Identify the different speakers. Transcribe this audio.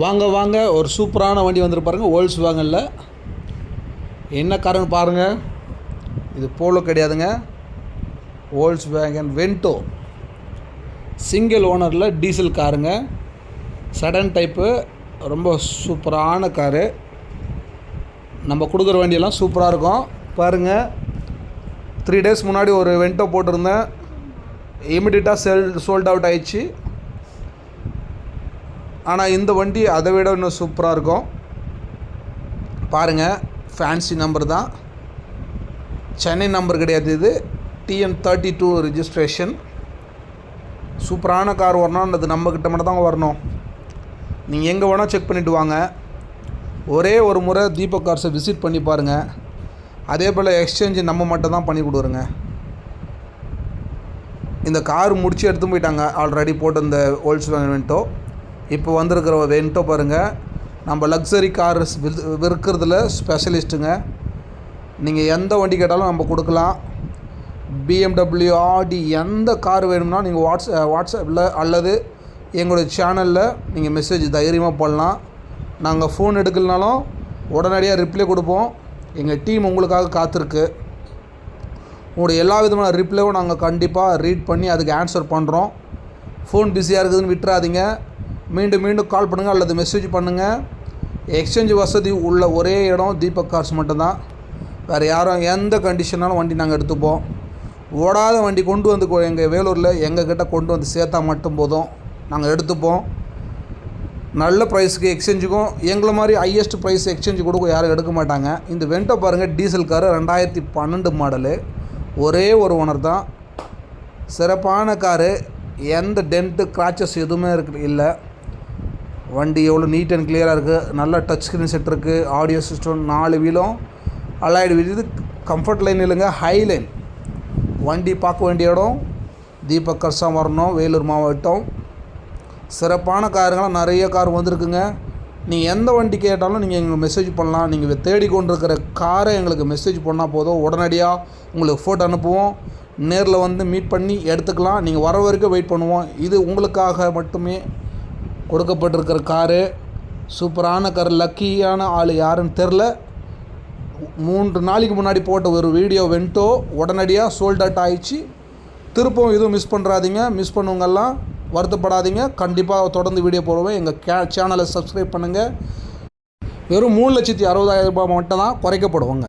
Speaker 1: வாங்க வாங்க ஒரு சூப்பரான வண்டி வந்துரு பாருங்கள் ஓல்ஸ் வாங்கல என்ன காருன்னு பாருங்கள் இது போலோ கிடையாதுங்க. ஓல்ஸ் வேகன் வென்டோ சிங்கிள் ஓனரில் டீசல் காருங்க. சடன் டைப்பு ரொம்ப சூப்பரான காரு. நம்ம கொடுக்குற வண்டியெல்லாம் சூப்பராக இருக்கும். பாருங்கள் த்ரீ டேஸ் முன்னாடி ஒரு வென்டோ போட்டிருந்தேன். இமிடியட்டாக செல் சோல்ட் அவுட் ஆயிடுச்சு. ஆனால் இந்த வண்டி அதை விட இன்னும் சூப்பராக இருக்கும். பாருங்கள் ஃபேன்சி நம்பர் தான். சென்னை நம்பர் கிடையாது இது. டிஎன் தேர்ட்டி டூ ரிஜிஸ்ட்ரேஷன் சூப்பரான கார் வரணும் அது நம்மக்கிட்ட மட்டும் தான் வரணும். நீங்கள் எங்கே வேணால் செக் பண்ணிவிட்டு வாங்க. ஒரே ஒரு முறை தீபக் கார்ஸை விசிட் பண்ணி பாருங்கள் அதே போல் எக்ஸ்சேஞ்சு நம்ம மட்டும் தான் பண்ணி கொடுக்குறோங்க. இந்த கார் முடிச்சு எடுத்து போயிட்டாங்க. ஆல்ரெடி போட்டு இந்த ஓல்ஸ் வென்ட்டோ இப்போ வந்திருக்கிற வென்ட்டோ பாருங்கள் நம்ம லக்ஸரி கார் விற்கிறதுல ஸ்பெஷலிஸ்ட்டுங்க நீங்கள் எந்த வண்டி கேட்டாலும் நம்ம கொடுக்கலாம். பிஎம்டபிள்யூ ஆடி எந்த கார் வேணும்னா நீங்கள் வாட்ஸ் வாட்ஸ்அப்பில் அல்லது எங்களுடைய சேனலில் நீங்கள் மெசேஜ் தைரியமாக போடலாம். நாங்கள் ஃபோன் எடுக்கலனாலும் உடனடியாக ரிப்ளை கொடுப்போம். எங்கள் டீம் உங்களுக்காக காத்திருக்கு. உங்களுடைய எல்லா விதமான ரிப்ளையும் நாங்கள் கண்டிப்பாக ரீட் பண்ணி அதுக்கு ஆன்சர் பண்ணுறோம் ஃபோன் பிஸியாக இருக்குதுன்னு விட்டுறாதீங்க. மீண்டும் மீண்டும் கால் பண்ணுங்கள் அல்லது மெசேஜ் பண்ணுங்கள் எக்ஸ்சேஞ்ச் வசதி உள்ள ஒரே இடம் தீபக் கார்ஸ் மட்டும்தான். வேறு யாரும் எந்த கண்டிஷனாலும் வண்டி நாங்கள் எடுத்துப்போம். ஓடாத வண்டி கொண்டு வந்து எங்கள் வேலூரில் எங்கள் கிட்டே கொண்டு வந்து சேர்த்தா மட்டும் போதும். நாங்கள் எடுத்துப்போம். நல்ல ப்ரைஸுக்கு எக்ஸ்சேஞ்சுக்கும் எங்களை மாதிரி ஹையஸ்ட் ப்ரைஸ் எக்ஸ்சேஞ்சு கொடுக்க யாரும் எடுக்க மாட்டாங்க. இந்த வெண்டோ பாருங்கள் டீசல் காரு ரெண்டாயிரத்தி பன்னெண்டு மாடலு ஒரே ஒரு ஓனர் தான். சிறப்பான காரு எந்த டென்ட்டு கிராச்சஸ் எதுவுமே இருக்கு இல்லை. வண்டி எவ்வளோ நீட் அண்ட் கிளியராக இருக்குது நல்ல டச் ஸ்க்ரீன் செட் இருக்குது ஆடியோ சிஸ்டம் நாலு வீலும் அலாய்டு வீல். இது கம்ஃபர்ட் லைன் இல்லைங்க ஹை லைன் வண்டி பார்க்க வேண்டிய இடம் தீபக் கர்சம் வரணும் வேலூர் மாவட்டம். சிறப்பான காருங்களாம் நிறைய கார் வந்திருக்குங்க. நீங்கள் எந்த வண்டி கேட்டாலும் நீங்கள் எங்களுக்கு மெசேஜ் பண்ணலாம். நீங்கள் தேடிக்கொண்டிருக்கிற காரை எங்களுக்கு மெசேஜ் பண்ணால் போதும். உடனடியாக உங்களுக்கு ஃபோட்டோ அனுப்புவோம். நேரில் வந்து மீட் பண்ணி எடுத்துக்கலாம். நீங்கள் வர வரைக்கும் வெயிட் பண்ணுவோம். இது உங்களுக்காக மட்டுமே கொடுக்கப்பட்டிருக்கிற காரு. சூப்பரான கார். லக்கியான ஆள் யாருன்னு தெரில. மூன்று நாளைக்கு முன்னாடி போட்ட ஒரு வீடியோ வென்ட்டோ உடனடியாக சோல்ட் அவுட் ஆயிடுச்சு. திருப்பவும் எதுவும் மிஸ் பண்ணுறாதீங்க மிஸ் பண்ணுவங்கெல்லாம் வருத்தப்படாதீங்க. கண்டிப்பாக தொடர்ந்து வீடியோ போடுவேன். எங்கள் கே சேனலை சப்ஸ்கிரைப் பண்ணுங்கள் வெறும் மூணு லட்சத்தி அறுபதாயிரம் ரூபாய் மட்டும் தான் குறைக்கப்படுவாங்க.